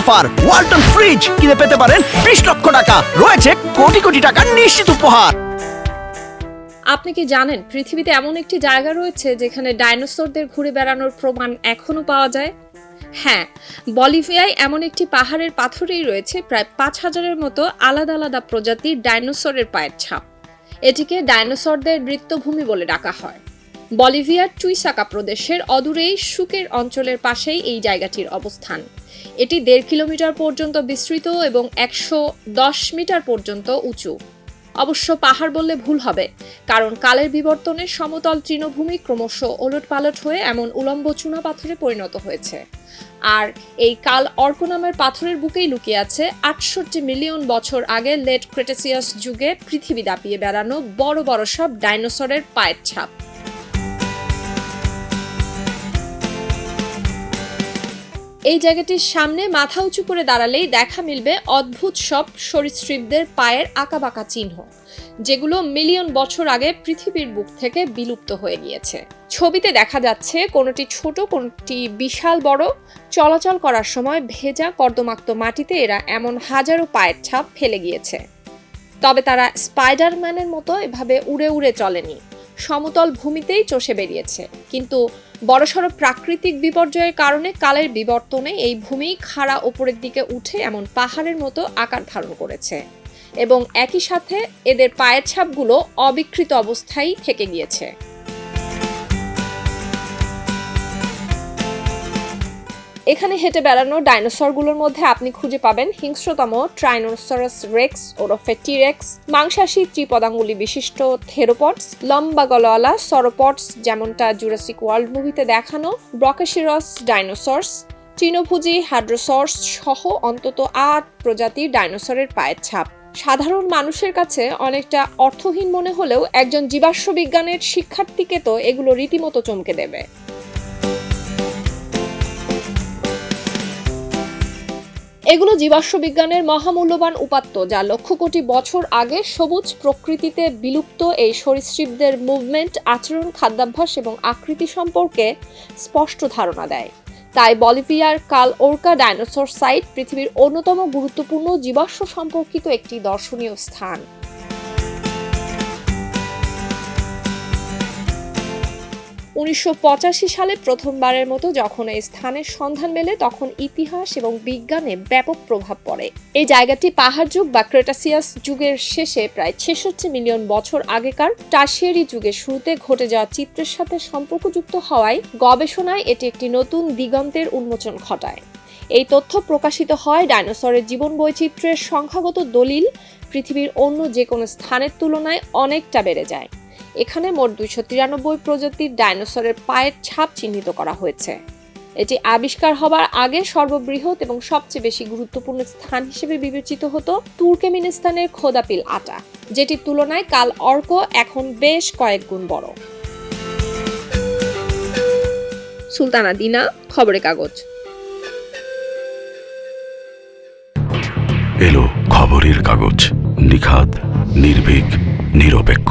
Offer Walton fridge কিনে পেতে পারেন বিশ লক্ষ টাকা। রয়েছে কোটি কোটি টাকার নিশ্চিত উপহার। আপনি কি জানেন, পৃথিবীতে এমন একটি জায়গা রয়েছে যেখানে ডাইনোসরদের ঘুরে বেড়ানোর প্রমাণ এখনও পাওয়া যায়? হ্যাঁ বলিভিয়ায় এমন একটি পাহাড়ের পাথরেই রয়েছে প্রায় পাঁচ হাজারের মতো আলাদা আলাদা প্রজাতির ডাইনোসরের পায়ের ছাপ। এটিকে ডাইনোসরদের নৃত্যভূমি বলে ডাকা হয়। বলিভিয়ার টুইসাকা প্রদেশের অদূরেই সুকের অঞ্চলের পাশেই এই জায়গাটির অবস্থান। এটি দেড় কিলোমিটার পর্যন্ত বিস্তৃত এবং একশো দশ মিটার পর্যন্ত উঁচু। অবশ্য পাহাড় বললে ভুল হবে, কারণ কালের বিবর্তনে সমতল তৃণভূমি ক্রমশ ওলটপালট হয়ে এমন উলম্ব চুনা পাথরে পরিণত হয়েছে। আর এই কাল অর্ক নামের পাথরের বুকেই লুকিয়ে আছে আটষট্টি মিলিয়ন বছর আগে লেট ক্রেটেসিয়াস যুগে পৃথিবী দাপিয়ে বেড়ানো বড় বড় সব ডাইনোসরের পায়ের ছাপ। এই জায়গাটির সামনে মাথা উঁচু করে দাঁড়ালেই দেখা মিলবে অদ্ভুত সব সরীসৃপদের পায়ের আঁকাবাঁকা চিহ্ন, যেগুলো মিলিয়ন বছর আগে পৃথিবীর বুক থেকে বিলুপ্ত হয়ে গিয়েছে। ছবিতে দেখা যাচ্ছে কোনোটি ছোট, কোনোটি বিশাল বড়। চলাচল করার সময় ভেজা কর্দমাক্ত মাটিতে এরা এমন হাজারো পায়ের ছাপ ফেলে গিয়েছে। তবে তারা স্পাইডারম্যানের মতো এভাবে উড়ে উড়ে চলেনি। সমতল ভূমিতেই চষে বেরিয়েছে। কিন্তু বড়সড় প্রাকৃতিক বিপর্যয়ের কারণে কালের বিবর্তনে এই ভূমি খাড়া ওপরের দিকে উঠে এমন পাহাড়ের মতো আকার ধারণ করেছে। এবং একই সাথে এদের পায়ের ছাপগুলো অবিকৃত অবস্থায় থেকে গিয়েছে। এখানে হেঁটে বেড়ানো ডাইনোসরগুলোর মধ্যে আপনি খুঁজে পাবেন হিংস্রতম ট্রাইনোসরাস রেক্স ওরফে টিরেক্স মাংসাশী ত্রিপদাঙ্গুলি বিশিষ্ট থেরোপডস লম্বা গলাওয়ালা সরোপটস যেমনটা জুরাসিক ওয়ার্ল্ড মুভিতে দেখানো ব্রকেশিরস ডাইনোসরস তৃণভোজী হাড্রোসর্স সহ অন্তত আট প্রজাতির ডাইনোসরের পায়ের ছাপ। সাধারণ মানুষের কাছে অনেকটা অর্থহীন মনে হলেও একজন জীবাশ্ম বিজ্ঞানের শিক্ষার্থীকে তো এগুলো রীতিমতো চমকে দেবে। এগুলো জীবাশ্ম বিজ্ঞানের মহামূল্যবান উপাত্ত, যা লক্ষ কোটি বছর আগে সবুজ প্রকৃতিতে বিলুপ্ত এই সরীসৃপদের মুভমেন্ট আচরণ, খাদ্যাভ্যাস এবং আকৃতি সম্পর্কে স্পষ্ট ধারণা দেয়। তাই বলিভিয়ার কাল ওরকা ডাইনোসর সাইট পৃথিবীর অন্যতম গুরুত্বপূর্ণ জীবাশ্ম সম্পর্কিত একটি দর্শনীয় স্থান। উনিশশো পঁচাশি সালে প্রথমবারের মতো যখন এই স্থানের সন্ধান মেলে, তখন ইতিহাস এবং বিজ্ঞানে ব্যাপক প্রভাব পড়ে। এই জায়গাটি পাহাড় যুগ বা ক্রেটাসিয়াস যুগের শেষে প্রায় ছেষট্টি মিলিয়ন বছর আগেকার টাশিয়ারি যুগের শুরুতে ঘটে যাওয়া চিত্রের সাথে সম্পর্কযুক্ত হওয়ায় গবেষণায় এটি একটি নতুন দিগন্তের উন্মোচন ঘটায়। এই তথ্য প্রকাশিত হয় ডাইনোসরের জীবন বৈচিত্র্যের সংখ্যাগত দলিল, পৃথিবীর অন্য যে কোনো স্থানের তুলনায় অনেকটা বেড়ে যায়। এখানে মোট দুইশো তিরানব্বই প্রজাতির ডাইনোসরের পায়ের ছাপ চিহ্নিত করা হয়েছে। এটি আবিষ্কার হবার আগে সর্ববৃহৎ এবং সবচেয়ে বেশি গুরুত্বপূর্ণ স্থান হিসেবে বিবেচিত হতো তুর্কমেনিস্তানের খোদাপিল আটা, যেটির তুলনায় কাল অর্ক এখন বেশ কয়েক গুণ বড়। সুলতানা দিনা, খবরের কাগজ। এলো খবরের কাগজ নিখাত নির্ভীক, নিরপেক্ষ।